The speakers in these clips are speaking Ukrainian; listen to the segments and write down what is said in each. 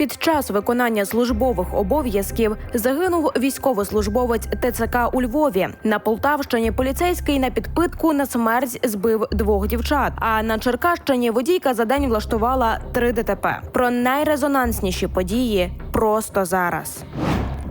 Під час виконання службових обов'язків загинув військовослужбовець ТЦК у Львові. На Полтавщині поліцейський на підпитку на смерть збив двох дівчат. А на Черкащині водійка за день влаштувала три ДТП. Про найрезонансніші події просто зараз.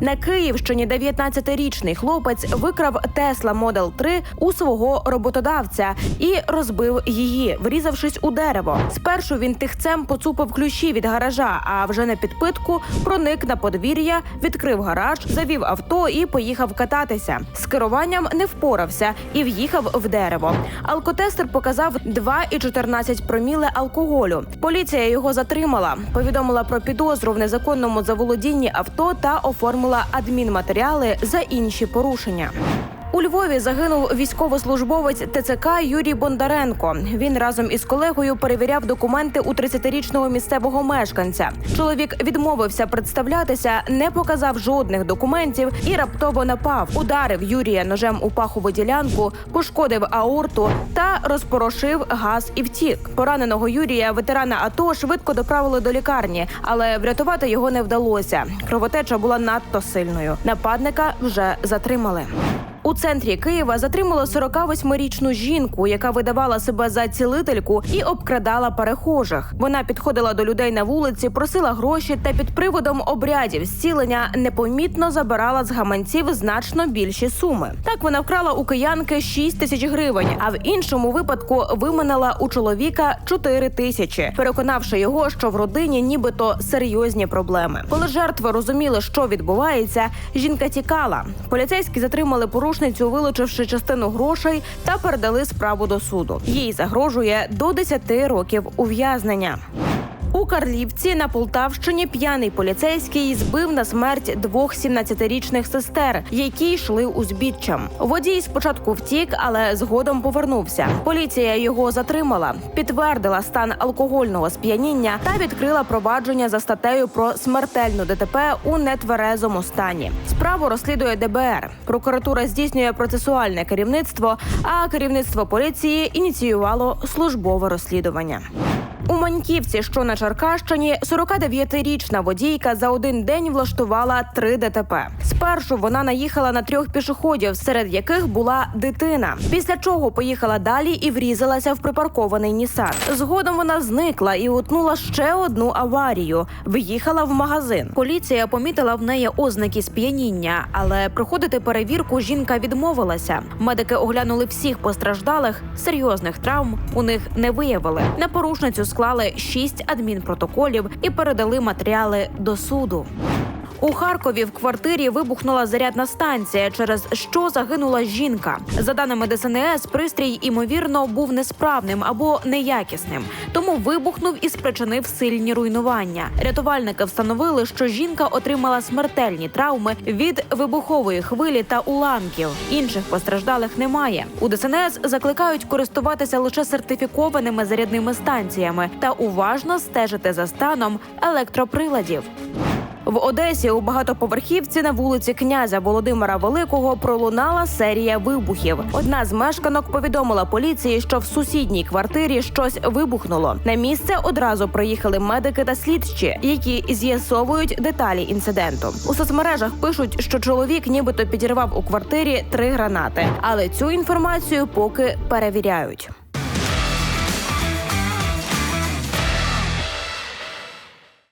На Київщині 19-річний хлопець викрав Тесла Model 3 у свого роботодавця і розбив її, врізавшись у дерево. Спершу він тихцем поцупив ключі від гаража, а вже на підпитку проник на подвір'я, відкрив гараж, завів авто і поїхав кататися. З керуванням не впорався і в'їхав в дерево. Алкотестер показав 2,14 проміле алкоголю. Поліція його затримала, повідомила про підозру в незаконному заволодінні авто та оформила адмінматеріали за інші порушення. У Львові загинув військовослужбовець ТЦК Юрій Бондаренко. Він разом із колегою перевіряв документи у 30-річного місцевого мешканця. Чоловік відмовився представлятися, не показав жодних документів і раптово напав. Ударив Юрія ножем у пахову ділянку, пошкодив аорту та розпорошив газ і втік. Пораненого Юрія, ветерана АТО, швидко доправили до лікарні, але врятувати його не вдалося. Кровотеча була надто сильною. Нападника вже затримали. У центрі Києва затримали 48-річну жінку, яка видавала себе за цілительку і обкрадала перехожих. Вона підходила до людей на вулиці, просила гроші та під приводом обрядів зцілення непомітно забирала з гаманців значно більші суми. Так вона вкрала у киянки 6 тисяч гривень, а в іншому випадку виманила у чоловіка 4 тисячі, переконавши його, що в родині нібито серйозні проблеми. Коли жертви розуміли, що відбувається, жінка тікала. Поліцейські затримали порушницю, вилучивши частину грошей та передали справу до суду. Їй загрожує до 10 років ув'язнення. У Карлівці на Полтавщині п'яний поліцейський збив на смерть двох 17-річних сестер, які йшли узбіччям. Водій спочатку втік, але згодом повернувся. Поліція його затримала, підтвердила стан алкогольного сп'яніння та відкрила провадження за статтею про смертельну ДТП у нетверезому стані. Справу розслідує ДБР. Прокуратура здійснює процесуальне керівництво, а керівництво поліції ініціювало службове розслідування. У Маньківці, що на Черкащині, 49-річна водійка за один день влаштувала три ДТП. Спершу вона наїхала на трьох пішоходів, серед яких була дитина. Після чого поїхала далі і врізалася в припаркований Нісан. Згодом вона зникла і утнула ще одну аварію. В'їхала в магазин. Поліція помітила в неї ознаки сп'яніння, але проходити перевірку жінка відмовилася. Медики оглянули всіх постраждалих. Серйозних травм у них не виявили. На порушницю склали шість адмінпротоколів і передали матеріали до суду. У Харкові в квартирі вибухнула зарядна станція, через що загинула жінка. За даними ДСНС, пристрій ймовірно був несправним або неякісним, тому вибухнув і спричинив сильні руйнування. Рятувальники встановили, що жінка отримала смертельні травми від вибухової хвилі та уламків. Інших постраждалих немає. У ДСНС закликають користуватися лише сертифікованими зарядними станціями та уважно стежити за станом електроприладів. В Одесі у багатоповерхівці на вулиці князя Володимира Великого пролунала серія вибухів. Одна з мешканок повідомила поліції, що в сусідній квартирі щось вибухнуло. На місце одразу приїхали медики та слідчі, які з'ясовують деталі інциденту. У соцмережах пишуть, що чоловік нібито підірвав у квартирі три гранати, але цю інформацію поки перевіряють.